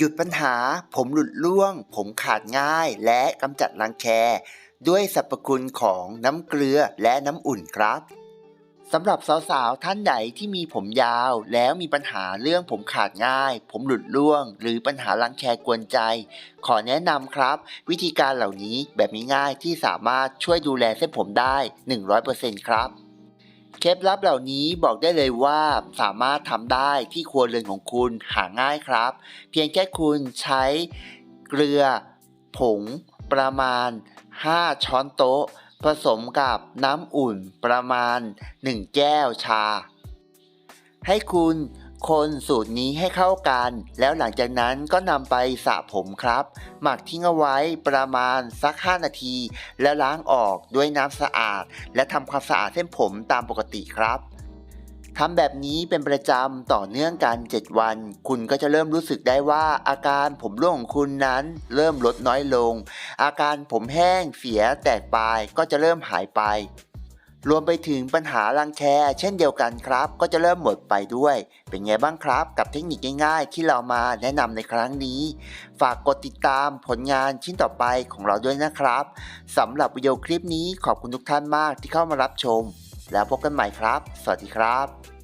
หยุดปัญหา ผมหลุดร่วง ผมขาดง่าย และกำจัดรังแค ด้วยสรรพคุณของน้ำเกลือและน้ำอุ่นครับสำหรับสาวๆ ท่านไหนที่มีผมยาว แล้วมีปัญหาเรื่องผมขาดง่าย ผมหลุดร่วง หรือปัญหารังแคกวนใจ ขอแนะนำครับ วิธีการเหล่านี้แบบง่ายๆที่สามารถช่วยดูแลเส้นผมได้ 100%ครับ เคล็ดลับเหล่านี้บอกได้เลยว่าสามารถทำได้ที่ครัวเรือนของคุณหาง่ายครับ เพียงแค่คุณใช้เกลือ ผง ประมาณ 5 ช้อนโต๊ะ ผสมกับน้ำอุ่นประมาณ 1 แก้วชา ให้คุณ คนสูตรนี้ให้เข้ากัน แล้วหลังจากนั้นก็นำไปสระผมครับ หมักทิ้งเอาไว้ประมาณสัก 5 นาที แล้วล้างออกด้วยน้ำสะอาด และทำความสะอาดเส้นผมตามปกติครับทำแบบนี้เป็นประจำต่อเนื่องกัน 7 วัน คุณก็จะเริ่มรู้สึกได้ว่าอาการผมร่วงของคุณนั้นเริ่มลดน้อยลง อาการผมแห้งเสียแตกปลายก็จะเริ่มหายไป รวมไปถึงปัญหารังแคเช่นเดียวกันครับ ก็จะเริ่มหมดไปด้วย เป็นไงบ้างครับ กับเทคนิคง่ายๆ ที่เรามาแนะนำในครั้งนี้ ฝากกดติดตามผลงานชิ้นต่อไปของเราด้วยนะครับสำหรับวิดีโอคลิปนี้ขอบคุณทุกท่านมากที่เข้ามารับชม แล้วพบกันใหม่ครับ สวัสดีครับ